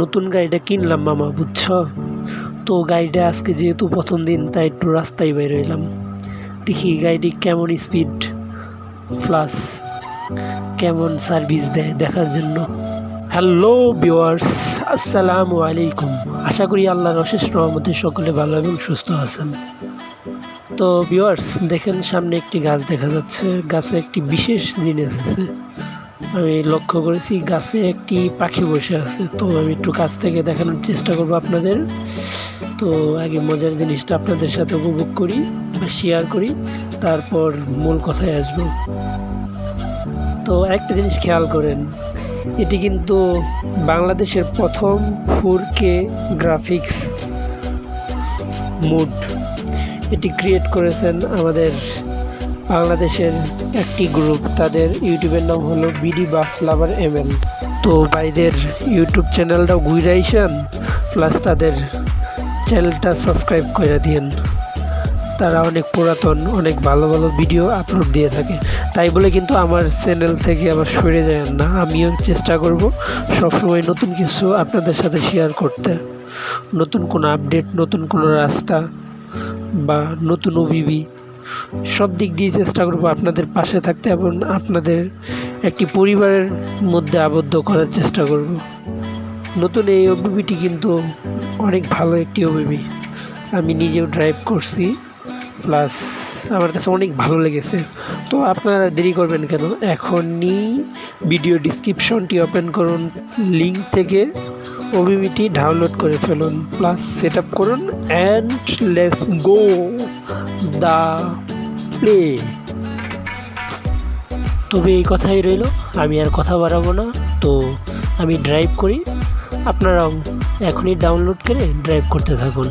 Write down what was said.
নতুন গাড়িটা কিনলাম মামা, বুঝছ? তো গাড়িটা আজকে যেহেতু প্রথম দিন, তাই একটু রাস্তায় বের হইলাম। দেখি গাড়িটি কেমন স্পিড প্লাস কেমন সার্ভিস দেয় দেখার জন্য। হ্যালো ভিওয়ার্স আসসালামু আলাইকুম। আশা করি আল্লাহর অশেষ রহমতে সকলে ভালো এবং সুস্থ আছেন। তো ভিওয়ার্স দেখেন সামনে একটি গাছ দেখা যাচ্ছে। গাছে একটি বিশেষ জিনিস আছে। আমি লক্ষ্য করেছি গাছে একটি পাখি বসে আছে। তো আমি একটু কাছ থেকে দেখানোর চেষ্টা করব আপনাদের। তো আগে মজার জিনিসটা আপনাদের সাথে উপভোগ করি বা শেয়ার করি, তারপর মূল কথায় আসব। তো একটা জিনিস খেয়াল করেন, এটি কিন্তু বাংলাদেশের প্রথম ফোর কে গ্রাফিক্স মুড। এটি ক্রিয়েট করেছেন আমাদের বাংলাদেশের একটি গ্রুপ তাদের ইউটিউবের নাম হলো বিডি বাস লাভার এমএল তো ভাইদের ইউটিউব চ্যানেলটাও ঘুরে ঘুরাইছেন প্লাস তাদের চ্যানেলটা সাবস্ক্রাইব করে দিন তারা অনেক পুরাতন, অনেক ভালো ভালো ভিডিও আপলোড দিয়ে থাকে। তাই বলে কিন্তু আমার চ্যানেল থেকে আবার সরে যায় না। আমিও চেষ্টা করব সবসময় নতুন কিছু আপনাদের সাথে শেয়ার করতে। নতুন কোনো আপডেট নতুন কোনো রাস্তা বা নতুন ওবিবি সব দিক দিয়ে চেষ্টা করব আপনাদের পাশে থাকতে এবং আপনাদের একটি পরিবারের মধ্যে আবদ্ধ করার চেষ্টা করব। নতুন এই ওবিবিটি কিন্তু অনেক ভালো একটি ওবিবি আমি নিজেও ড্রাইভ করছি। প্লাস আমার কাছে অনেক ভালো লেগেছে। তো আপনারা দেরি করবেন কেন? এখনই ভিডিও ডিসক্রিপশনটি ওপেন করুন লিঙ্ক থেকে ওবিবিটি ডাউনলোড করে ফেলুন প্লাস সেট আপ করুন and let's go the play তবে এই কথাই রইল, আমি আর কথা বাড়াবো না। তো আমি ড্রাইভ করি, আপনারাও এখনই ডাউনলোড করে ড্রাইভ করতে থাকুন।